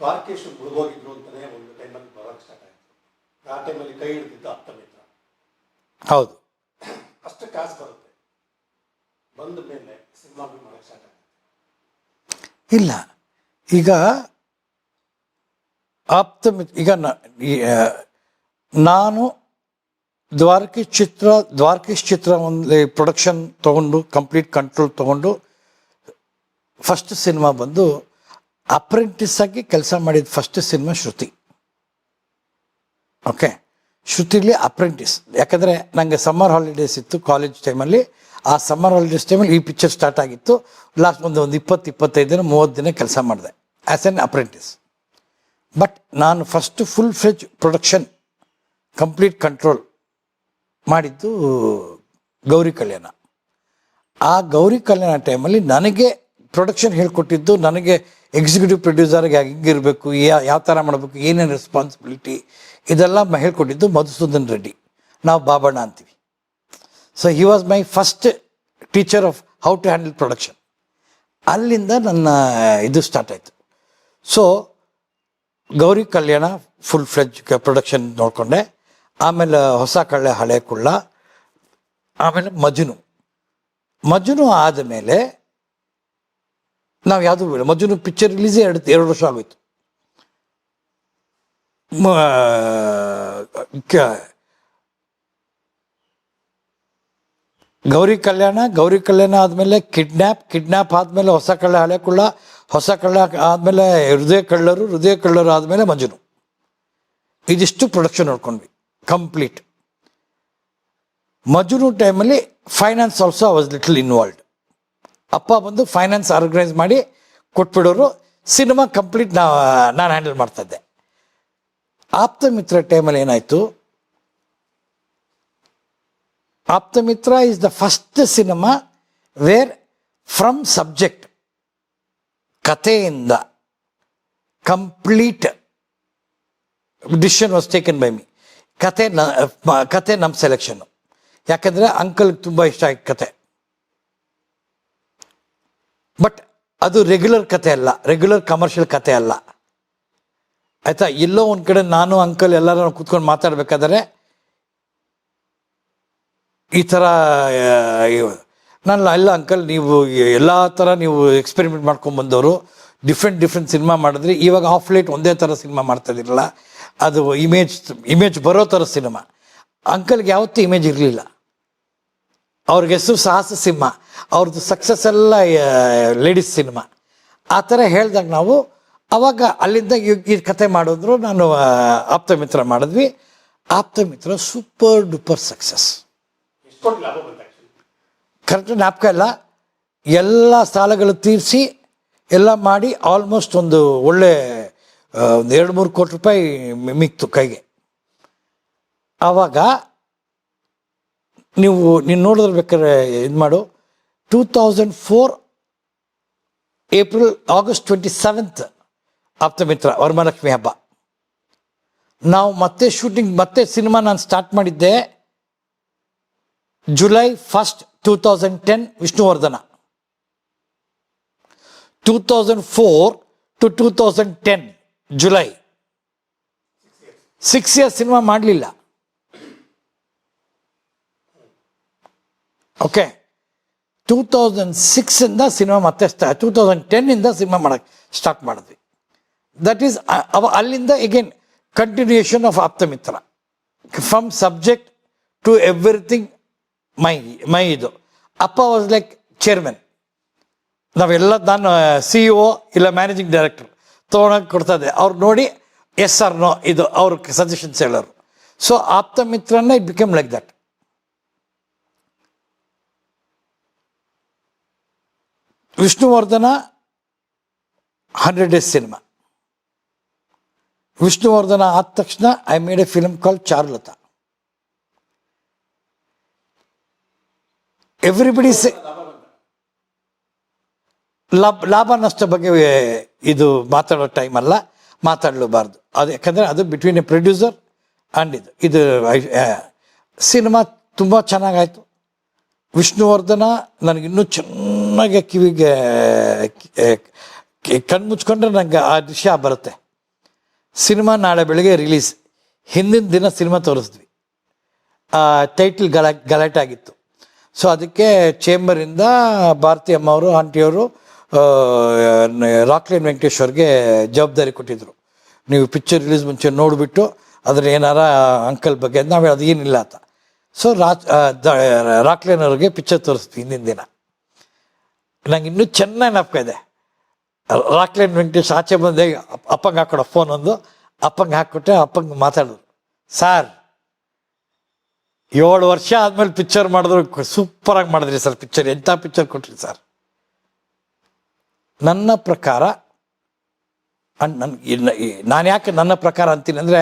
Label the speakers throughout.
Speaker 1: ದ್ವಾರಕೇಶ್ ಮುಳುಗೋಗಿದ್ರು ಅಂತಲೇ ಒಂದು ಟೈಮಲ್ಲಿ ಬರೋಕ್ಕೆ ಸ್ಟಾರ್ಟ್ ಆಯಿತು. ಆ ಟೈಮಲ್ಲಿ ಕೈ ಹಿಡಿದಿದ್ದ ಮಿತ್ರ.
Speaker 2: ಹೌದು.
Speaker 1: ಅಷ್ಟು ಕಾಸು ಬರುತ್ತೆ. ಬಂದ ಮೇಲೆ ಸಿನಿಮಾ ಮಾಡೋಕ್ಕೆ ಸ್ಟಾರ್ಟ್ ಆಗುತ್ತೆ.
Speaker 2: ಇಲ್ಲ. ಈಗ ಆಪ್ತ ಈಗ ನಾನು ದ್ವಾರಕೀಶ್ ಚಿತ್ರ ದ್ವಾರಕೀಶ್ ಚಿತ್ರ ಒಂದು ಪ್ರೊಡಕ್ಷನ್ ತಗೊಂಡು ಕಂಪ್ಲೀಟ್ ಕಂಟ್ರೋಲ್ ತಗೊಂಡು ಫಸ್ಟ್ ಸಿನಿಮಾ ಬಂದು ಅಪ್ರೆಂಟಿಸ್ ಆಗಿ ಕೆಲಸ ಮಾಡಿದ ಫಸ್ಟ್ ಸಿನಿಮಾ ಶ್ರುತಿ. ಓಕೆ ಶ್ರುತಿಲಿ ಅಪ್ರೆಂಟಿಸ್ ಯಾಕಂದರೆ ನನಗೆ ಸಮ್ಮರ್ ಹಾಲಿಡೇಸ್ ಇತ್ತು ಕಾಲೇಜ್ ಟೈಮಲ್ಲಿ ಆ ಸಮ್ಮರ್ ಹಾಲಿಡೇಸ್ ಟೈಮಲ್ಲಿ ಈ ಪಿಕ್ಚರ್ ಸ್ಟಾರ್ಟ್ ಆಗಿತ್ತು. ಲಾಸ್ಟ್ ಒಂದು ಒಂದು ಇಪ್ಪತ್ತು, ಇಪ್ಪತ್ತೈದು ದಿನ, ಮೂವತ್ತು ದಿನ ಕೆಲಸ ಮಾಡಿದೆ. ಆ್ಯಸ್ ಎನ್ ಅಪ್ರೆಂಟಿಸ್ ಬಟ್ ನಾನು first full fledge production complete control ಮಾಡಿದ್ದು ಗೌರಿ ಕಲ್ಯಾಣ. ಆ ಗೌರಿ ಕಲ್ಯಾಣ ಟೈಮಲ್ಲಿ ನನಗೆ ಪ್ರೊಡಕ್ಷನ್ ಹೇಳ್ಕೊಟ್ಟಿದ್ದು, ನನಗೆ ಎಕ್ಸಿಕ್ಯೂಟಿವ್ ಪ್ರೊಡ್ಯೂಸರ್ಗೆ ಹಿಂಗಿರಬೇಕು ಯಾವ ಥರ ಮಾಡಬೇಕು, ಏನೇನು ರೆಸ್ಪಾನ್ಸಿಬಿಲಿಟಿ ಇದೆಲ್ಲ ಹೇಳ್ಕೊಟ್ಟಿದ್ದು ಮಧುಸೂದನ್ ರೆಡ್ಡಿ. ನಾವು ಬಾಬಣ್ಣ ಅಂತೀವಿ. So he was my first teacher of how to handle production ಅಲ್ಲಿಂದ ನನ್ನ ಇದು ಸ್ಟಾರ್ಟ್ ಆಯಿತು. So Gowri Kalyana full fledge production ನೋಡಿಕೊಂಡೆ. ಆಮೇಲೆ ಹೊಸ ಕಳ್ಳೆ ಹಳೆ ಕುಳ್ಳ, ಆಮೇಲೆ ಮಜುನು. ಮಜುನು ಆದಮೇಲೆ ನಾವು ಯಾವುದು ಬೇಡ ಮಜುನು ಪಿಕ್ಚರ್ ರಿಲೀಸೇ ಎರಡು ಎರಡು ವರ್ಷ ಆಗೋಯ್ತು. ಗೌರಿ ಕಲ್ಯಾಣ ಗೌರಿ ಕಲ್ಯಾಣ ಆದಮೇಲೆ ಕಿಡ್ನ್ಯಾಪ್ ಕಿಡ್ನ್ಯಾಪ್ ಆದಮೇಲೆ ಹೊಸ ಕಳ್ಳ, ಹಳೆ ಕುಳ್ಳ, ಹೊಸ ಕಳ್ಳ ಆದಮೇಲೆ ಹೃದಯ ಕಳ್ಳರು ಹೃದಯ ಕಳ್ಳರು ಆದಮೇಲೆ ಮಂಜುನು ಇದಿಷ್ಟು ಪ್ರೊಡಕ್ಷನ್ ನೋಡ್ಕೊಂಡ್ವಿ. ಕಂಪ್ಲೀಟ್ ಮಜುನು ಟೈಮಲ್ಲಿ finance also was little involved ಅಪ್ಪ ಬಂದು ಫೈನಾನ್ಸ್ ಆರ್ಗನೈಸ್ ಮಾಡಿ ಕೊಟ್ಬಿಡೋರು. ಸಿನಿಮಾ ಕಂಪ್ಲೀಟ್ ನಾ, ನಾನು ಹ್ಯಾಂಡಲ್ ಮಾಡ್ತಾ ಇದ್ದೆ ಆಪ್ತ ಮಿತ್ರ ಟೈಮಲ್ಲಿ ಏನಾಯಿತು? Aapta Mitra is the first cinema where from subject ಕಥೆಯಿಂದ complete decision was taken by me ಕತೆ ನ ಕತೆ ನಮ್ಮ ಸೆಲೆಕ್ಷನ್ನು ಯಾಕಂದರೆ ಅಂಕಲ್ಗೆ ತುಂಬ ಇಷ್ಟ ಆಯ್ತು ಕತೆ ಬಟ್ ಅದು ರೆಗ್ಯುಲರ್ ಕತೆ ಅಲ್ಲ ರೆಗ್ಯುಲರ್ ಕಮರ್ಷಿಯಲ್ ಕತೆ ಅಲ್ಲ. ಆಯಿತಾ? ಎಲ್ಲೋ ಒಂದು ಕಡೆ ನಾನು ಅಂಕಲ್ ಎಲ್ಲರೂ ಕೂತ್ಕೊಂಡು ಮಾತಾಡ್ಬೇಕಾದ್ರೆ ಈ ಥರ ನಾನು ಇಲ್ಲ ಅಂಕಲ್ ನೀವು ಎಲ್ಲ ಥರ ನೀವು ಎಕ್ಸ್ಪೆರಿಮೆಂಟ್ ಮಾಡ್ಕೊಂಡು ಬಂದವರು ಡಿಫ್ರೆಂಟ್ ಡಿಫ್ರೆಂಟ್ ಸಿನಿಮಾ ಮಾಡಿದ್ರಿ ಇವಾಗ ಆಫ್ ಲೈಟ್ ಒಂದೇ ಥರ ಸಿನಿಮಾ ಮಾಡ್ತಾ ಇದ್ದಿರಲ್ಲ, ಅದು ಇಮೇಜ್ ಇಮೇಜ್ ಬರೋ ಥರ ಸಿನಿಮಾ ಅಂಕಲ್ಗೆ ಯಾವತ್ತೂ ಇಮೇಜ್ ಇರಲಿಲ್ಲ. ಅವ್ರಿಗೆ ಹೆಸರು ಸಾಹಸ ಸಿಂಹ ಅವ್ರದ್ದು ಸಕ್ಸಸ್ ಎಲ್ಲ ಲೇಡೀಸ್ ಸಿನಿಮಾ ಆ ಥರ ಹೇಳ್ದಾಗ ನಾವು ಅವಾಗ ಅಲ್ಲಿಂದ ಈ- ಕತೆ ಮಾಡಿದ್ರು. ನಾನು ಆಪ್ತ ಮಿತ್ರ ಮಾಡಿದ್ವಿ. Aapta
Speaker 1: Mitra super duper success
Speaker 2: correct ಜ್ಞಾಪಕ ಇಲ್ಲ. ಎಲ್ಲ ಸಾಲಗಳು ತೀರಿಸಿ ಎಲ್ಲ ಮಾಡಿ ಆಲ್ಮೋಸ್ಟ್ ಒಂದು ಒಳ್ಳೆ ಒಂದು ಎರಡು ಮೂರು ಕೋಟಿ ರೂಪಾಯಿ ಮಿಕ್ತು ಕೈಗೆ. ಆವಾಗ ನೀವು ನೀನು ನೋಡಿದ್ರೆ ಬೇಕಾದ್ರೆ ಇದು ಮಾಡು. Two thousand four April August twenty seventh Aapta Mitra Varamahalakshmi ಹಬ್ಬ. ನಾವು ಮತ್ತೆ ಶೂಟಿಂಗ್ ಮತ್ತೆ ಸಿನಿಮಾ ನಾನು ಸ್ಟಾರ್ಟ್ ಮಾಡಿದ್ದೆ July first two thousand ten Vishnuvardhana. Two thousand four to two thousand ten July six years cinema ಮಾಡಲಿಲ್ಲ. ಓಕೆ ಟೂ ತೌಸಂಡ್ ಸಿಕ್ಸಿಂದ cinema ಮತ್ತೆ ಸ್ಟಾ ಟೂ ತೌಸಂಡ್ ಟೆನ್ನಿಂದ ಸಿನಿಮಾ ಮಾಡೋಕ್ಕೆ ಸ್ಟಾರ್ಟ್ ಮಾಡಿದ್ವಿ. ದಟ್ ಈಸ್ ಅವ ಅಲ್ಲಿಂದ again continuation of Aapta Mitra from subject to everything my my ಇದು. ಅಪ್ಪ ವಾಸ್ ಲೈಕ್ ಚೇರ್ಮನ್ ನಾವೆಲ್ಲ ನಾನು ಸಿ ಇ ಒ ಇಲ್ಲ ಮ್ಯಾನೇಜಿಂಗ್ ಡೈರೆಕ್ಟರ್ ತೊಗೊಂಡೋಗಿ ಕೊಡ್ತಾ ಇದ್ದೆ. ಅವ್ರು ನೋಡಿ, ಎಸ್ ಆರ್ ನೋ, ಇದು ಅವ್ರ ಸಜೆಷನ್ಸ್ ಹೇಳೋರು. ಸೊ ಆಪ್ತ ಮಿತ್ರನೇ it become like that Vishnuvardhana hundred days cinema. Vishnuvardhana ಆದ ತಕ್ಷಣ I made a film call Charulata. Everybody say ಲಾಭ ಲಾಭ ನಷ್ಟ ಬಗ್ಗೆ ಇದು ಮಾತಾಡೋ ಟೈಮ್ ಅಲ್ಲ, ಮಾತಾಡಲೂಬಾರ್ದು. ಅದು ಯಾಕಂದರೆ ಅದು ಬಿಟ್ವೀನ್ ಎ ಪ್ರೊಡ್ಯೂಸರ್ ಆ್ಯಂಡ್ ಇದು. ಇದು ಸಿನಿಮಾ ತುಂಬ ಚೆನ್ನಾಗಾಯಿತು. ವಿಷ್ಣುವರ್ಧನ ನನಗಿನ್ನೂ ಚೆನ್ನಾಗಿ ಕಿವಿಗೆ ಕಣ್ಣು ಮುಚ್ಕೊಂಡ್ರೆ ನನಗೆ ಆ ದೃಶ್ಯ ಬರುತ್ತೆ. ಸಿನಿಮಾ ನಾಳೆ ಬೆಳಗ್ಗೆ ರಿಲೀಸ್. ಹಿಂದಿನ ದಿನ ಸಿನಿಮಾ ತೋರಿಸಿದ್ವಿ. ಟೈಟಲ್ ಗಲ, ಗಲಾಟೆ ಆಗಿತ್ತು. ಸೊ ಅದಕ್ಕೆ ಚೇಂಬರಿಂದ ಭಾರತಿ ಅಮ್ಮವರು, ಆಂಟಿಯವರು ರಾಕ್ಲೈನ್ ವೆಂಕಟೇಶ್ವರ್ಗೆ ಜವಾಬ್ದಾರಿ ಕೊಟ್ಟಿದ್ದರು ನೀವು ಪಿಕ್ಚರ್ ರಿಲೀಸ್ ಮುಂಚೆ ನೋಡಿಬಿಟ್ಟು ಅದ್ರ ಏನಾರ ಅಂಕಲ್ ಬಗ್ಗೆ, ನಾವು ಅದೇನಿಲ್ಲ ಅಂತ. ಸೊ ರಾಜ್ ರಾಕ್ಲೇನ್ ಅವ್ರಿಗೆ ಪಿಕ್ಚರ್ ತೋರಿಸ್ತೀವಿ ಹಿಂದಿನ ದಿನ. ನಂಗೆ ಇನ್ನೂ ಚೆನ್ನಾಗಿ ನೆನಪು ಇದೆ. ರಾಕ್ಲೇನ್ ವೆಂಕಟೇಶ್ ಆಚೆ ಬಂದೆ ಅಪ್ಪಂಗೆ ಹಾಕೊಡೋ ಫೋನ್ ಒಂದು, ಅಪ್ಪಂಗೆ ಹಾಕ್ಕೊಟ್ಟೆ ಅಪ್ಪಂಗೆ ಮಾತಾಡಿದ್ರು ಸಾರ್, ಏಳು ವರ್ಷ ಆದ್ಮೇಲೆ ಪಿಕ್ಚರ್ ಮಾಡಿದ್ರು ಸೂಪರಾಗಿ ಮಾಡಿದ್ರಿ ಸರ್ ಪಿಕ್ಚರ್ ಎಂಥ ಪಿಕ್ಚರ್ ಕೊಟ್ರಿ ಸರ್? ನನ್ನ ಪ್ರಕಾರ ನನ್ನ ನಾನು ಯಾಕೆ ನನ್ನ ಪ್ರಕಾರ ಅಂತೀನಿ ಅಂದರೆ,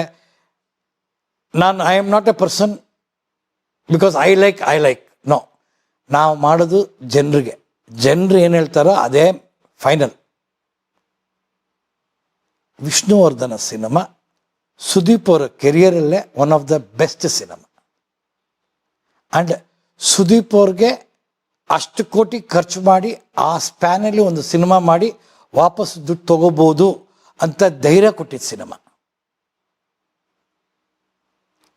Speaker 2: ನಾನು I am not a person because I like I like no ನಾವು ಮಾಡೋದು ಜನರಿಗೆ. ಜನರು ಏನು ಹೇಳ್ತಾರೋ ಅದೇ ಫೈನಲ್ ವಿಷ್ಣುವರ್ಧನ ಸಿನಿಮಾ ಸುದೀಪ್ ಅವರ ಕೆರಿಯರಲ್ಲೇ one of the best cinema and Sudeep ಅವ್ರಿಗೆ ಅಷ್ಟು ಕೋಟಿ ಖರ್ಚು ಮಾಡಿ ಆ ಸ್ಪ್ಯಾನಲ್ಲಿ ಒಂದು ಸಿನಿಮಾ ಮಾಡಿ ವಾಪಸ್ ದುಡ್ಡು ತಗೋಬೋದು ಅಂತ ಧೈರ್ಯ ಕೊಟ್ಟಿದ್ದ ಸಿನಿಮಾ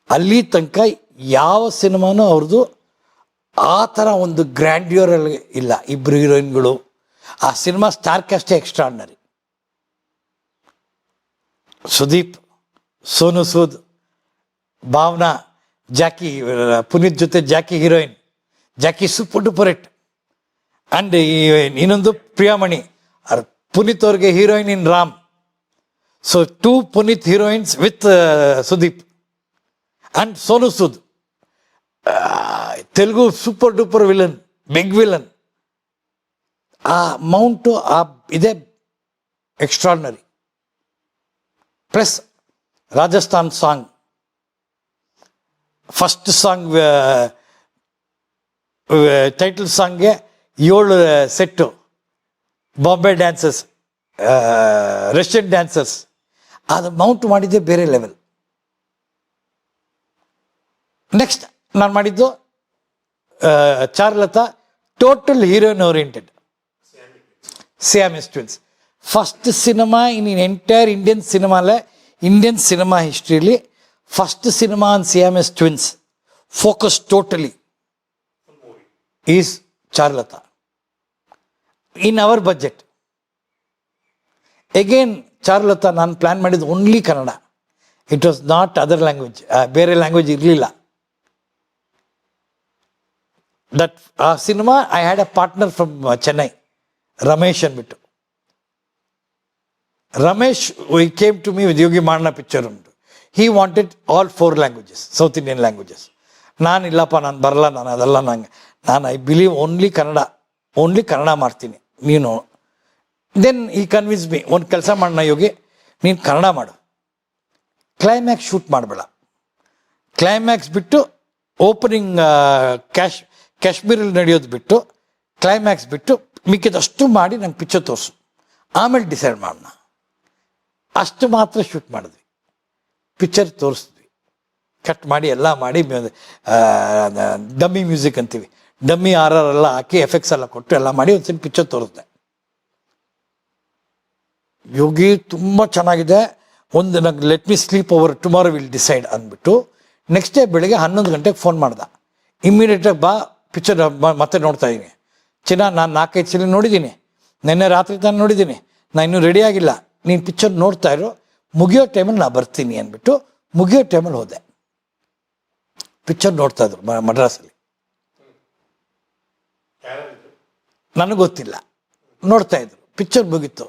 Speaker 2: ಅಲ್ಲಿ ತನಕ ಯಾವ ಸಿನಿಮಾನೂ ಅವ್ರದ್ದು ಆ ಥರ ಒಂದು ಗ್ರ್ಯಾಂಡ್ಯೂರಲ್ಲಿ ಇಲ್ಲ. ಇಬ್ಬರು ಹೀರೋಯಿನ್ಗಳು. ಆ ಸಿನಿಮಾ ಸ್ಟಾರ್ ಕ್ಯಾಸ್ಟೇ ಎಕ್ಸ್ಟ್ರಾಡ್ನರಿ ಸುದೀಪ್, ಸೋನು ಸೂದ್, ಭಾವನಾ, ಜಾಕಿ, ಪುನೀತ್ ಜೊತೆ Jackie heroine, Jackie super duper it and ಇನ್ನೊಂದು ಪ್ರಿಯಾಮಣಿ ಪುನೀತ್ ಅವ್ರಿಗೆ heroine in Ram. So two Puneeth heroines with Sudeep. And Sonu Sood. Telugu super duper villain big villain ಆ ಮೌಂಟು ಆ ಇದೇ extraordinary plus Rajasthan song first song title ಸಾಂಗ್ಗೆ ಏಳು set Bombay dances Russian dancers ಅದು mount ಮಾಡಿದ್ದೆ ಬೇರೆ level next ನಾನು ಮಾಡಿದ್ದು Charulata total heroine oriented S twins first cinema in in entire Indian ಸಿನಿಮಾಲೆ Indian cinema ಹಿಸ್ಟ್ರಿಲಿ first cinema on S twins focus totally is Charulata in our budget again Charulata ನಾನು plan ಮಾಡಿದ್ದು only Kannada it was not other language ಬೇರೆ language ಇರಲಿಲ್ಲ. That ಆ cinema I had a partner from Chennai Ramesh ಅಂದ್ಬಿಟ್ಟು. Ramesh we came to me with Yogi ಮಾಡನ picture ಉಂಟು. He wanted all four languages south Indian languages ನಾನು ಇಲ್ಲಪ್ಪ, ನಾನು ಬರಲ್ಲ, ನಾನು ಅದೆಲ್ಲ ನಂಗೆ ನಾನು I believe only Kannada only Kannada ಮಾಡ್ತೀನಿ, ನೀನು. ದೆನ್ ಈ ಕನ್ವಿನ್ಸ್ ಮೀ ಒಂದು ಕೆಲಸ ಮಾಡೋಣ ಯೋಗಿ, ನೀನು ಕನ್ನಡ ಮಾಡು. ಕ್ಲೈಮ್ಯಾಕ್ಸ್ ಶೂಟ್ ಮಾಡಬೇಡ. ಕ್ಲೈಮ್ಯಾಕ್ಸ್ ಬಿಟ್ಟು ಓಪನಿಂಗ್ ಕ್ಯಾಶ್ ಕಾಶ್ಮೀರಲ್ಲಿ ನಡೆಯೋದು ಬಿಟ್ಟು ಕ್ಲೈಮ್ಯಾಕ್ಸ್ ಬಿಟ್ಟು ಮಿಕ್ಕಿದಷ್ಟು ಮಾಡಿ ನಂಗೆ ಪಿಕ್ಚರ್ ತೋರಿಸು. ಆಮೇಲೆ ಡಿಸೈಡ್ ಮಾಡೋಣ. ಅಷ್ಟು ಮಾತ್ರ ಶೂಟ್ ಮಾಡಿದ್ವಿ. ಪಿಕ್ಚರ್ ತೋರಿಸಿದ್ವಿ. ಕಟ್ ಮಾಡಿ ಎಲ್ಲ ಮಾಡಿ ಡಮ್ಮಿ ಮ್ಯೂಸಿಕ್ ಅಂತೀವಿ. ಡಮ್ಮಿ ಆರ್ ಆರ್ ಎಲ್ಲ ಹಾಕಿ ಎಫೆಕ್ಟ್ಸ್ ಎಲ್ಲ ಕೊಟ್ಟು ಎಲ್ಲ ಮಾಡಿ ಒಂದ್ಸಲ ಪಿಕ್ಚರ್ ತೋರಿಸ್ದೆ. ಯೋಗಿ ತುಂಬ ಚೆನ್ನಾಗಿದೆ. ಒಂದು ನಂಗೆ let me sleep over tomorrow will decide ಅಂದ್ಬಿಟ್ಟು ನೆಕ್ಸ್ಟ್ ಡೇ ಬೆಳಿಗ್ಗೆ ಹನ್ನೊಂದು ಗಂಟೆಗೆ ಫೋನ್ ಮಾಡ್ದೆ. ಇಮ್ಮಿಡಿಯೇಟಾಗಿ ಬಾ ಪಿಕ್ಚರ್ ಮತ್ತೆ ನೋಡ್ತಾ ಇದ್ದೀನಿ ಚಿನ್ನ ನಾನು ನಾಲ್ಕೈದು ಸಲ ನೋಡಿದ್ದೀನಿ ನಿನ್ನೆ ರಾತ್ರಿ ತಾನು ನೋಡಿದ್ದೀನಿ ನಾನು ಇನ್ನೂ ರೆಡಿ ಆಗಿಲ್ಲ. ನೀನು ಪಿಕ್ಚರ್ ನೋಡ್ತಾ ಇರೋ. ಮುಗಿಯೋ ಟೈಮಲ್ಲಿ ನಾನು ಬರ್ತೀನಿ ಅಂದ್ಬಿಟ್ಟು ಮುಗಿಯೋ ಟೈಮಲ್ಲಿ ಹೋದೆ. ಪಿಕ್ಚರ್ ನೋಡ್ತಾ ಇದ್ರು ಮಡ್ರಾಸಲ್ಲಿ ನನಗೆ ಗೊತ್ತಿಲ್ಲ. ನೋಡ್ತಾ ಇದ್ರು. ಪಿಕ್ಚರ್ ಮುಗಿತು.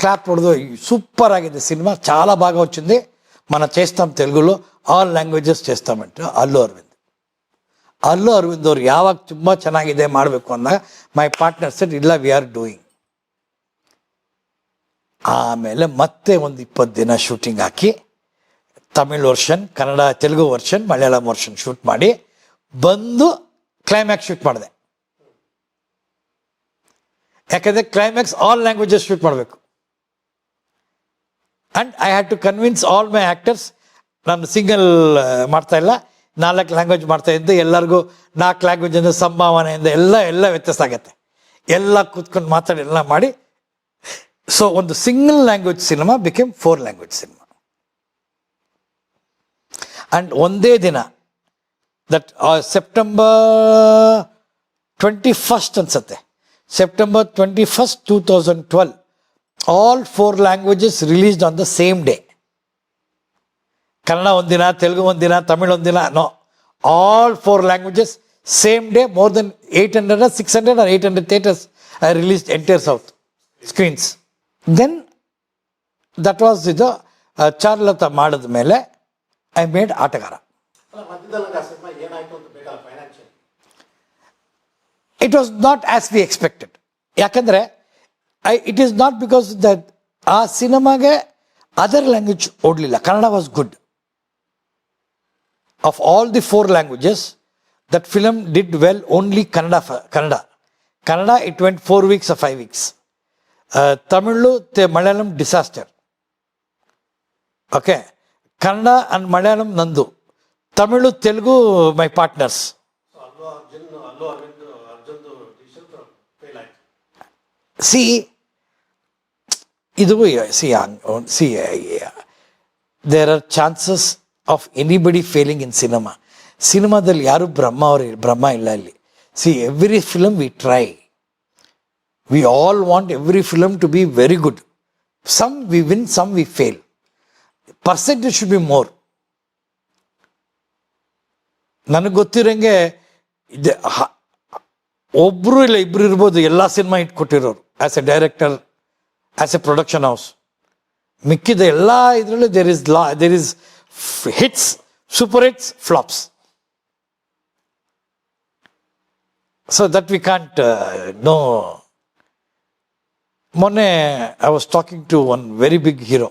Speaker 2: ಕ್ಲಾಪ್ ಹೊಡೆದು ಸೂಪರ್ ಆಗಿದೆ ಸಿನಿಮಾ ಚಾಲಾ చాలా బాగా ಮನ మనం చేస్తాం తెలుగులో ಲ್ಯಾಂಗ್ವೇಜಸ್ లాంగ్వేజెస్ చేస్తామంటే ಅಲ್ಲೂ అరవింద్ ಅಲ್ಲು ಅರವಿಂದ್ ಅವ್ರು ಯಾವಾಗ ತುಂಬ ಚೆನ್ನಾಗಿದೆ ಮಾಡಬೇಕು ಅಂದಾಗ ಮೈ ಪಾರ್ಟ್ನರ್ ಸೆಟ್ ಇಲ್ಲ ವಿ ಆರ್ ಡೂಯಿಂಗ್ ಆಮೇಲೆ ಮತ್ತೆ ಒಂದು ಇಪ್ಪತ್ತು ದಿನ ಶೂಟಿಂಗ್ ಹಾಕಿ, Tamil version, Kannada, Telugu version, Malayalam version shoot ಮಾಡಿ, ಬಂದು ಕ್ಲೈಮ್ಯಾಕ್ಸ್ ಶೂಟ್ ಮಾಡಿದೆ. ಯಾಕಂದರೆ ಕ್ಲೈಮ್ಯಾಕ್ಸ್ ಆಲ್ ಲ್ಯಾಂಗ್ವೇಜಸ್ ಶೂಟ್ ಮಾಡಬೇಕು. And I had to convince all my actors ನಾನು ಸಿಂಗಲ್ ಮಾಡ್ತಾ ಇಲ್ಲ. ನಾಲ್ಕು ಲ್ಯಾಂಗ್ವೇಜ್ ಮಾಡ್ತಾ ಇದ್ದೆ ಎಲ್ಲರಿಗೂ ನಾಲ್ಕು ಲ್ಯಾಂಗ್ವೇಜ್ ಅಂದರೆ ಸಂಭಾವನೆಯಿಂದ ಎಲ್ಲ ಎಲ್ಲ ವ್ಯತ್ಯಾಸ ಆಗುತ್ತೆ. ಎಲ್ಲ ಕೂತ್ಕೊಂಡು ಮಾತಾಡಿ, ಎಲ್ಲ ಮಾಡಿ. ಸೊ ಒಂದು single language cinema became four language cinema and ಒಂದೇ ದಿನ ದಟ್ ಸೆಪ್ಟೆಂಬರ್ ಟ್ವೆಂಟಿ ಫಸ್ಟ್ ಅನ್ಸುತ್ತೆ. September twenty first two thousand twelve all four languages released on the same day Kannada ಒಂದಿನ, ತೆಲುಗು ಒಂದಿನ, ತಮಿಳ್ ಒಂದಿನ no all four languages same day more than eight hundred six hundred or eight hundred theatres I released entire south screens then that was ಇದು ಚಾರ್ಲತ ಮಾಡಿದ ಮೇಲೆ
Speaker 1: I made Aatagara.
Speaker 2: It was not as we expected ಯಾಕಂದರೆ I it is not because the ಆ ಸಿನಿಮಾಗೆ other language ಓಡಲಿಲ್ಲ. Kannada was good only Kannada Kannada Kannada it went four weeks or five weeks Tamil ತೆ Malayalam disaster okay Kannada and Malayalam ನಂದು Tamil Telugu my partners
Speaker 1: so Allu Arjun Allu Aravind ಅರ್ಜುನ್ದು decision fail ಆಯ್ತು
Speaker 2: C ಇದು see see there are chances Of anybody failing in cinema ಸಿನಿಮಾದಲ್ಲಿ ಯಾರು ಬ್ರಹ್ಮ ಅವರು ಬ್ರಹ್ಮ ಇಲ್ಲ ಇಲ್ಲಿ see every film we try we all want every film to be very good some we win some we fail percentage should be more ನನಗೆ ಗೊತ್ತಿರೋಂಗೆ ಇದೆ ಹ- ಒಬ್ರು ಇಲ್ಲ, ಇಬ್ರು ಇರ್ಬೋದು, ಎಲ್ಲ ಸಿನಿಮಾ ಇಟ್ಕೊಟ್ಟಿರೋರು. As a director as a production house ಮಿಕ್ಕಿದ ಎಲ್ಲ ಇದರಲ್ಲೂ there is law there is hits super hits flops so that we can't know ಮೊನ್ನೆ I was talking to one very big hero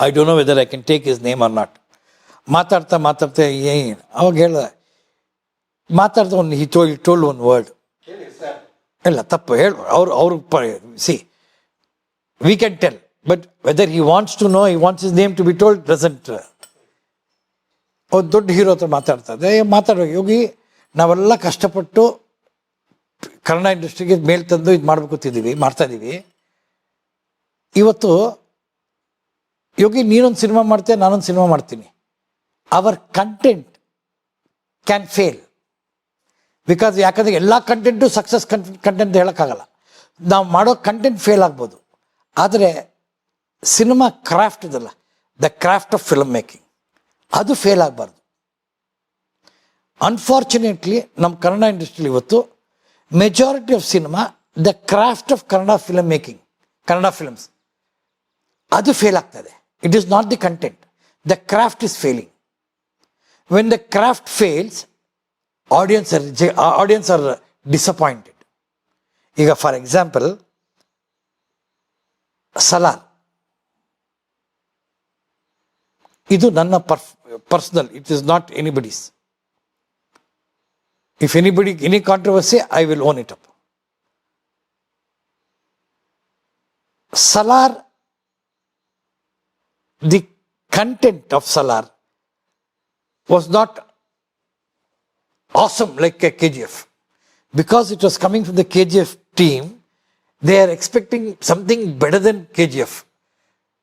Speaker 2: I don't know whether I can take his name or not ಮಾತಾಡ್ತಾ ಮಾತಾಡ್ತಾ ಏನು ಅವಾಗ ಹೇಳ್ದೆ ಮಾತಾಡ್ತಾ ಒಂದು he told told one word
Speaker 1: ಹೇಳಿ sir.
Speaker 2: ಇಲ್ಲ ತಪ್ಪು ಹೇಳು ಅವ್ರು ಅವ್ರು see we can tell but whether he wants to know he wants his name to be told present ಒಂದು ದೊಡ್ಡ ಹೀರೋ ಹತ್ರ ಮಾತಾಡ್ತಾ ಇದ್ದೆ ಮಾತಾಡೋ, ಯೋಗಿ, ನಾವೆಲ್ಲ ಕಷ್ಟಪಟ್ಟು ಕನ್ನಡ ಇಂಡಸ್ಟ್ರಿಗೆ ಮೇಲ್ ತಂದು ಇದು ಮಾಡ್ಬೇಕು ಅಂತಿದ್ದೀವಿ, ಮಾಡ್ತಾ ಇದ್ದೀವಿ ಇವತ್ತು ಯೋಗಿ, ನೀನೊಂದು ಸಿನಿಮಾ ಮಾಡ್ತೀಯ, ನಾನೊಂದು ಸಿನಿಮಾ ಮಾಡ್ತೀನಿ. Our content can fail because ಯಾಕಂದ್ರೆ ಎಲ್ಲ ಕಂಟೆಂಟು ಸಕ್ಸಸ್ ಕಂಟೆಂಟ್ ಹೇಳೋಕ್ಕಾಗಲ್ಲ. ನಾವು ಮಾಡೋ ಕಂಟೆಂಟ್ ಫೇಲ್ ಆಗ್ಬೋದು. ಆದರೆ ಸಿನಿಮಾ ಕ್ರಾಫ್ಟ್ ಇದಲ್ಲ. The craft of film making ಅದು ಫೇಲ್ ಆಗಬಾರ್ದು. ಅನ್ಫಾರ್ಚುನೇಟ್ಲಿ ನಮ್ಮ ಕನ್ನಡ ಇಂಡಸ್ಟ್ರಿಲಿ ಇವತ್ತು majority of cinema the craft of Kannada film making Kannada films ಅದು ಫೇಲ್ ಆಗ್ತದೆ. It is not the content the craft is failing when the craft fails audience are audience are disappointed ಈಗ for example Salaar ಇದು ನನ್ನ perf personal it is not anybody's if anybody any controversy I will own it up Salaar the content of Salaar was not awesome like a KGF. Because it was coming from the KGF team, they are expecting something better than KGF.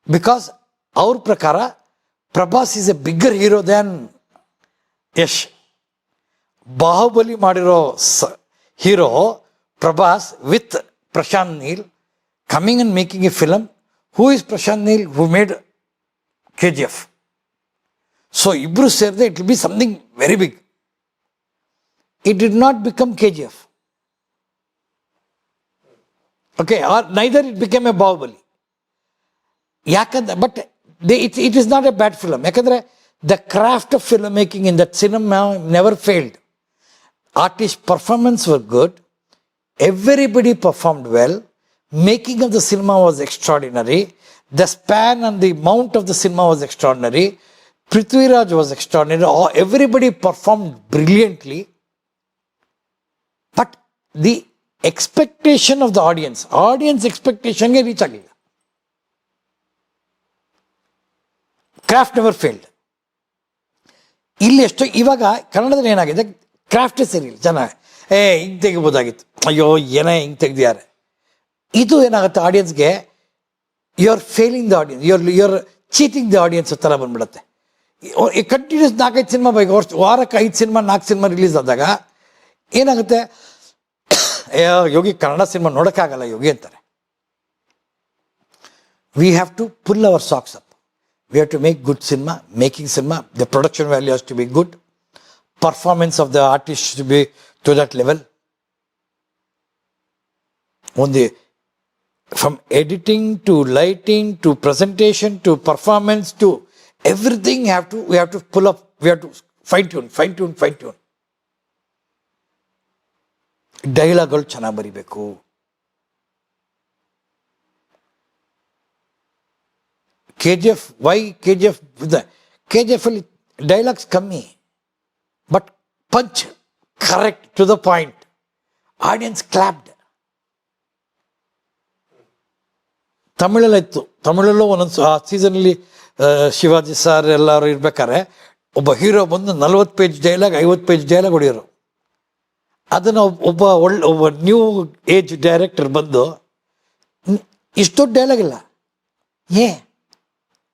Speaker 2: Because our Prakara, Prabhas is a bigger hero than Yash. Baahubali ಮಾಡಿರೋ hero Prabhas with Prashanth Neel coming and making a film who is Prashanth Neel who made K G F so ಇಬ್ರು ಸೇರಿದ್ರೆ it will be something very big it did not become K G F okay or neither it become a Baahubali ಯಾಕಂದ್ರೆ but they it it is not a bad film ಯಾಕಂದ್ರೆ the craft of film making in that cinema never failed artist performance were good everybody performed well making of the cinema was extraordinary the span and the mount of the cinema was extraordinary prithviraj was extraordinary All- everybody performed brilliantly but the expectation of the audience audience expectation ಗೆ reach ಆಗಲಿಲ್ಲ Craft never failed ಇಲ್ಲಿ ಎಷ್ಟು, ಇವಾಗ ಕನ್ನಡದಲ್ಲಿ ಏನಾಗಿದೆ? ಕ್ರಾಫ್ಟೇ ಸರಿ ಜನ, ಏ, ಹಿಂಗೆ ತೆಗಿಬೋದಾಗಿತ್ತು ಅಯ್ಯೋ, ಏನೇ ಹಿಂಗೆ ತೆಗ್ದಿದ್ದಾರೆ. ಇದು ಏನಾಗುತ್ತೆ? ಆಡಿಯನ್ಸ್ಗೆ you are failing the audience you are you are cheating the audience ಥರ ಬಂದ್ಬಿಡುತ್ತೆ ಕಂಟಿನ್ಯೂಸ್ ನಾಲ್ಕೈದು ಸಿನಿಮಾ ಬೇಕು. ವರ್ಷ, ವಾರಕ್ಕೆ ಐದು ಸಿನಿಮಾ ನಾಲ್ಕು ಸಿನಿಮಾ ರಿಲೀಸ್ ಆದಾಗ ಏನಾಗುತ್ತೆ? ಯೋಗಿ, ಕನ್ನಡ ಸಿನಿಮಾ ನೋಡೋಕ್ಕಾಗಲ್ಲ ಯೋಗಿ ಅಂತಾರೆ. We have to pull our socks up we have to make good cinema making cinema the production value has to be good performance of the artist to be to that level ಒಂದು from editing to lighting to presentation to performance to everything have to we have to pull up we have to fine tune fine tune fine tune ಡೈಲಾಗ್ಗಳು ಚೆನ್ನಾಗಿ ಬರಿಬೇಕು K G F why K G F K G F ಅಲ್ಲಿ dialogues ಕಮ್ಮಿ but punch correct to the point audience clapped ತಮಿಳಲ್ಲಿತ್ತು ತಮಿಳಲ್ಲೂ ಒಂದೊಂದು ಆ ಸೀಸನಲ್ಲಿ Shivaji sir ಎಲ್ಲರೂ ಇರ್ಬೇಕಾದ್ರೆ, ಒಬ್ಬ ಹೀರೋ ಬಂದು ನಲ್ವತ್ತು ಪೇಜ್ ಡೈಲಾಗ್ ಐವತ್ತು ಪೇಜ್ ಡೈಲಾಗ್ ಹೊಡೆಯೋರು. ಅದನ್ನು ಒಬ್ಬ ಒಳ್ಳೆ ಒಬ್ಬ ನ್ಯೂ ಏಜ್ ಡೈರೆಕ್ಟರ್ ಬಂದು, ಇಷ್ಟೊಂದು ಇಷ್ಟು ಡೈಲಾಗ್ ಇಲ್ಲ. ಏ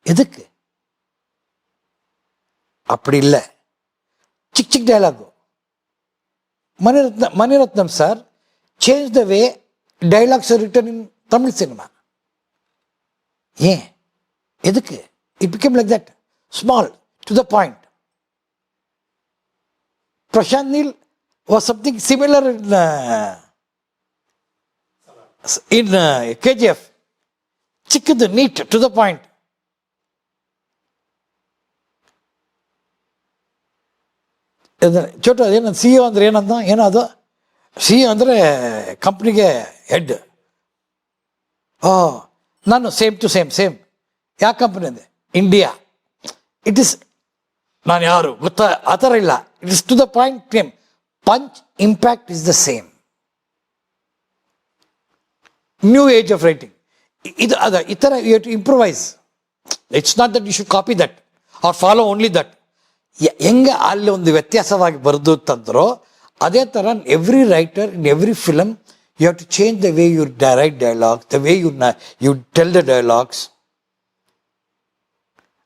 Speaker 2: ಎದಕ್ಕೆ ಅಪ್ಪಡಿ ಇಲ್ಲ ಚಿಕ್ಕ ಚಿಕ್ಕ dialogue Mani Ratna Mani Ratnam sir change the way dialogues return in Tamil cinema ಏ ಎದಕ್ಕೆ it became like that small to the point Prashanth Neel was something similar in in K G F ಚಿಕ್ಕದು neat to the point ಚೋಟು ಅದೇನು ಸಿ ಒ ಅಂದ್ರೆ ಏನಂದ ಏನೋ ಅದು? ಸಿ ಒ ಅಂದರೆ ಕಂಪ್ನಿಗೆ ಹೆಡ್ ಓ, ನಾನು ಸೇಮ್ ಟು ಸೇಮ್ ಸೇಮ್ ಯಾವ ಕಂಪ್ನಿ ಅಂದೆ? ಇಂಡಿಯಾ ಇಟ್ ಇಸ್ ನಾನು ಯಾರು? ಗೊತ್ತಾ? ಆ ಥರ ಇಲ್ಲ. It is to the point same punch impact is the same new age of writing ಇದು, ಅದ, ಈ ಥರ you to improvise it's not that you should copy that or follow only that ಹೆಂಗೆ ಅಲ್ಲಿ ಒಂದು ವ್ಯತ್ಯಾಸವಾಗಿ ಬರೆದು ತಂದ್ರೋ ಅದೇ ಥರ every writer in every film you have to change the way you write dialogue the way you you tell the dialogues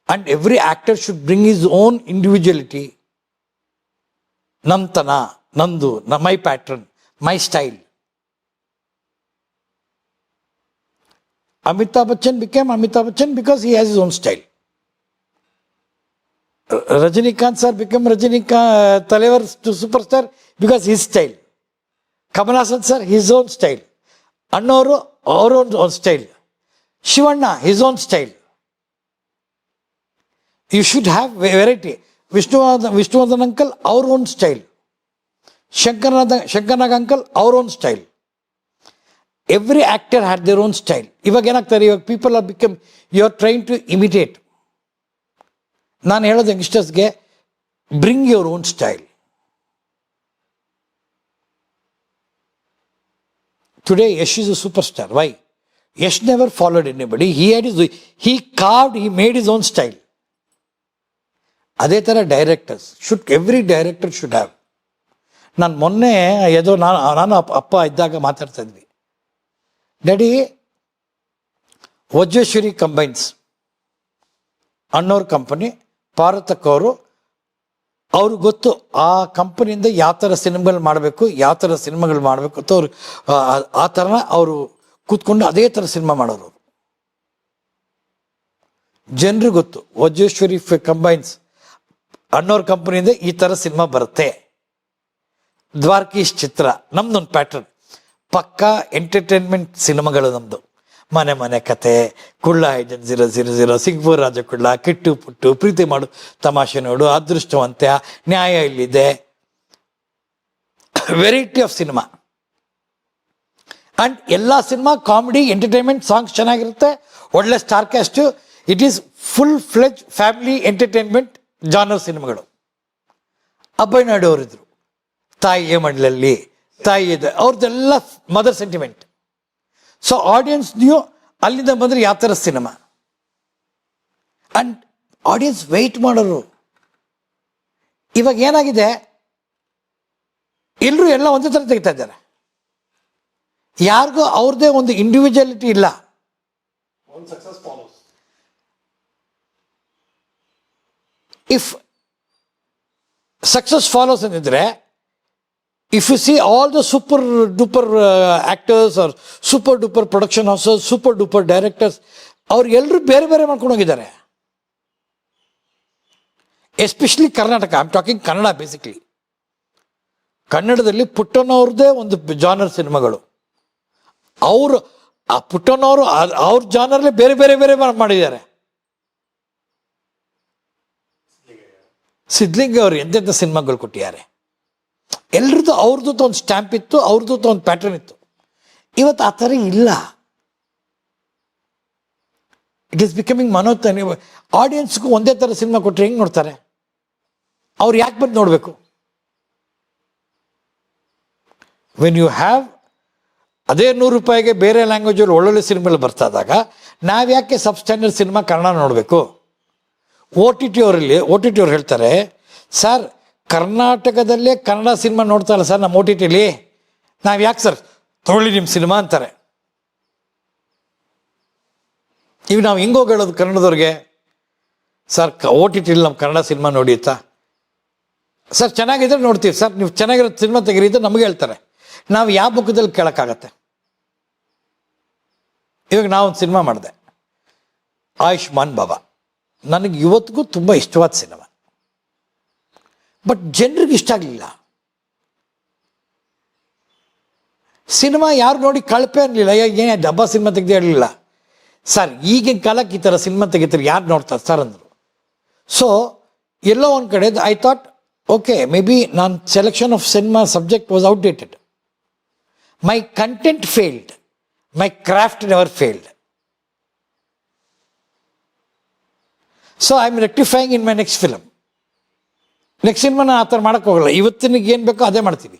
Speaker 2: and every actor should bring his own individuality ನಮ್ತನ ನಂದು ನ my pattern my style Amitabh Bachchan became Amitabh Bachchan because he has his own style Rajinikanth sir become Rajinikanth Thalaivar to super star because his style Kamal Haasan sir his own style ಅಣ್ಣವರು ಅವ್ರ own own style Shivanna his own style you should have variety Vishnuvardhan Vishnuvardhan uncle ಅವ್ರ own style Shankaranath Shankar Nag uncle ಅವ್ರ own style every actor had their own style ಇವಾಗ ಏನಾಗ್ತಾರೆ ಇವಾಗ people are become you are train to imitate ನಾನು ಹೇಳೋದು ಯಂಗ್ಸ್ಟರ್ಸ್ಗೆ bring your own style today Yash is a super star why Yash never followed anybody he had his he carved he made his own style ಅದೇ ಥರ directors should every director should have ನಾನು ಮೊನ್ನೆ ಏದೋ ನಾನು ನಾನು ಅಪ್ಪ- ಇದ್ದಾಗ ಮಾತಾಡ್ತಾ ಇದ್ವಿ. ಡ್ಯಾಡಿ ವಜ್ರೇಶ್ವರಿ ಕಂಬೈನ್ಸ್ ಅಣ್ಣವ್ರ ಕಂಪನಿ ಪಾರತಕ್ಕವರು ಅವ್ರಿಗೆ ಗೊತ್ತು ಆ ಕಂಪನಿಯಿಂದ ಯಾವ ಥರ ಸಿನಿಮಾಗಳು ಮಾಡಬೇಕು, ಯಾವ ಥರ ಸಿನಿಮಾಗಳು ಮಾಡಬೇಕು ಅಂತ ಅವ್ರು, ಆ- ಥರ ಅವರು ಕೂತ್ಕೊಂಡು ಅದೇ ಥರ ಸಿನಿಮಾ ಮಾಡೋರು. ಜನರಿಗೆ ಗೊತ್ತು, ವಜ್ರೇಶ್ವರಿ ಕಂಬೈನ್ಸ್ ಅಣ್ಣವ್ರ ಕಂಪನಿಯಿಂದ ಈ ಥರ ಸಿನಿಮಾ ಬರುತ್ತೆ. ದ್ವಾರಕೀಶ್ ಚಿತ್ರ, ನಮ್ದೊಂದು ಪ್ಯಾಟರ್ನ್. ಪಕ್ಕಾ ಎಂಟರ್ಟೈನ್ಮೆಂಟ್ ಸಿನಿಮಾಗಳು ನಮ್ಮದು ಮನೆ ಮನೆ ಕತೆ, Kulla agent zero zero zero Singapore Raja Kulla, Kittu Puttu, ಪ್ರೀತಿ ಮಾಡು, ತಮಾಷೆ ನೋಡು ಅದೃಷ್ಟವಂತೆ ನ್ಯಾಯ ಇಲ್ಲಿದೆ. ವೆರೈಟಿ ಆಫ್ ಸಿನಿಮಾ ಅಂಡ್ ಎಲ್ಲ ಸಿನಿಮಾ ಕಾಮಿಡಿ ಎಂಟರ್ಟೈನ್ಮೆಂಟ್ ಸಾಂಗ್ಸ್ ಚೆನ್ನಾಗಿರುತ್ತೆ. ಒಳ್ಳೆ star cast it is full fledge family entertainment genre ಸಿನಿಮಾಗಳು ಅಬ್ಬಯ್ಯ ನಾಯ್ಡು ಅವರಿದ್ರು ತಾಯಿಯ ಮಂಡಲಲ್ಲಿ ತಾಯಿ ಇದೆ, ಅವ್ರದ್ದೆಲ್ಲ ಮದರ್ ಸೆಂಟಿಮೆಂಟ್ ಸೊ ಆಡಿಯನ್ಸ್ ನೀವು ಅಲ್ಲಿಂದ ಬಂದರೆ ಯಾವ ಥರ ಸಿನಿಮಾ ಅಂಡ್ ಆಡಿಯನ್ಸ್ ವೆಯ್ಟ್ ಮಾಡೋರು. ಇವಾಗ ಏನಾಗಿದೆ? ಎಲ್ಲರೂ ಎಲ್ಲ ಒಂದೇ ಥರ ತೆಗಿತಾ ಇದ್ದಾರೆ. ಯಾರಿಗೂ ಅವ್ರದ್ದೇ ಒಂದು ಇಂಡಿವಿಜುವಲಿಟಿ ಇಲ್ಲ. ಇಫ್ ಸಕ್ಸಸ್ ಫಾಲೋಸ್ ಅಂದಿದ್ರೆ if you see all the super duper actors are super duper production houses super duper directors ಅವ್ರಿಗೆಲ್ಲರೂ ಬೇರೆ ಬೇರೆ ಮಾಡ್ಕೊಂಡು especially Karnataka I'm talking Kannada basically ಕನ್ನಡದಲ್ಲಿ ಪುಟ್ಟನವ್ರದ್ದೇ ಒಂದು ಜಾನರ್ ಸಿನಿಮಾಗಳು. ಅವರು, ಆ ಪುಟ್ಟನವರು ಅವ್ರ ಜಾನರ್ಲೆ ಬೇರೆ ಬೇರೆ ಬೇರೆ ಮಾಡಿದ್ದಾರೆ. ಸಿದ್ಲಿಂಗ್ ಅವರು ಎಂತೆಂಥ ಸಿನಿಮಾಗಳು ಕೊಟ್ಟಿದ್ದಾರೆ. ಎಲ್ರದ್ದು ಅವ್ರದ್ದು ಒಂದು ಸ್ಟ್ಯಾಂಪ್ ಇತ್ತು ಅವ್ರದ್ದು ಒಂದು ಪ್ಯಾಟರ್ನ್ ಇತ್ತು. ಇವತ್ತು ಆ ಥರ ಇಲ್ಲ. ಇಟ್ ಈಸ್ ಬಿಕಮಿಂಗ್ ಮನೋತ್ ಆಡಿಯನ್ಸ್ಗೂ ಒಂದೇ ಥರ ಸಿನಿಮಾ ಕೊಟ್ಟರೆ ಹೆಂಗೆ ನೋಡ್ತಾರೆ? ಅವ್ರು ಯಾಕೆ ಬಂದು ನೋಡಬೇಕು? ವೆನ್ ಯು ಹ್ಯಾವ್ ಅದೇ ನೂರು ರೂಪಾಯಿಗೆ ಬೇರೆ ಲ್ಯಾಂಗ್ವೇಜಲ್ಲಿ ಒಳ್ಳೊಳ್ಳೆ ಸಿನಿಮಾಗಳು ಬರ್ತಾ ಇದ್ದಾಗ, ನಾವು ಯಾಕೆ ಸಬ್ ಸಿನಿಮಾ ಕನ್ನಡ ನೋಡಬೇಕು? ಓ ಟಿ ಟಿ ಅವರಲ್ಲಿ ಓ ಟಿ ಟಿ ಅವ್ರು ಹೇಳ್ತಾರೆ ಸರ್ ಕರ್ನಾಟಕದಲ್ಲೇ ಕನ್ನಡ ಸಿನಿಮಾ ನೋಡ್ತಾ ಇಲ್ಲ ಸರ್ ನಮ್ಮ ಓ ಟಿ ಟಿಲಿ? ನಾವು ಯಾಕೆ ಸರ್ ತೊಗೊಳ್ಳಿ ನಿಮ್ಮ ಸಿನಿಮಾ ಅಂತಾರೆ. ಈಗ ನಾವು ಹಿಂಗೆ ಹೋಗೋದು ಹೇಳೋದು ಕನ್ನಡದವ್ರಿಗೆ, ಸರ್ ಓ ಟಿ ಟಿಲಿ ನಮ್ಮ ಕನ್ನಡ ಸಿನಿಮಾ ನೋಡಿತ್ತಾ ಸರ್, ಚೆನ್ನಾಗಿದ್ರೆ ನೋಡ್ತೀವಿ ಸರ್, ನೀವು ಚೆನ್ನಾಗಿರೋ ಸಿನಿಮಾ ತೆಗೀರಿ ಅಂತ ನಮಗೆ ಹೇಳ್ತಾರೆ. ನಾವು ಯಾವ ಮುಖದಲ್ಲಿ ಕೇಳೋಕ್ಕಾಗತ್ತೆ? ಇವಾಗ ನಾವೊಂದು ಸಿನಿಮಾ ಮಾಡಿದೆ. ಆಯುಷ್ಮಾನ್ ಬಾಬಾ. ನನಗೆ ಇವತ್ತಿಗೂ ತುಂಬ ಇಷ್ಟವಾದ ಸಿನಿಮಾ. ಬಟ್ ಜನರಿಗೆ ಇಷ್ಟ ಆಗಲಿಲ್ಲ. ಸಿನಿಮಾ ಯಾರು ನೋಡಿ ಕಳಪೆ ಅನ್ನಲಿಲ್ಲ ಏನೇ ಡಬ್ಬ ಸಿನಿಮಾ ತೆಗೆದು ಹೇಳಲಿಲ್ಲ. ಸರ್ ಈಗಿನ ಕಾಲಕ್ಕೆ ಈ ಥರ ಸಿನಿಮಾ ತೆಗಿತಾರೆ, ಯಾರು ನೋಡ್ತಾರೆ ಸರ್ ಅಂದರು. ಸೊ ಎಲ್ಲೋ ಒಂದು ಕಡೆ I thought okay maybe ನಾನು selection of cinema subject was outdated my content failed my craft never failed so I am rectifying in my next film next ಸಿನಿಮಾನ ಆ ಥರ ಮಾಡೋಕ್ಕೆ ಹೋಗಲ್ಲ. ಇವತ್ತಿನಿಗೆ ಏನು ಬೇಕೋ ಅದೇ ಮಾಡ್ತೀವಿ.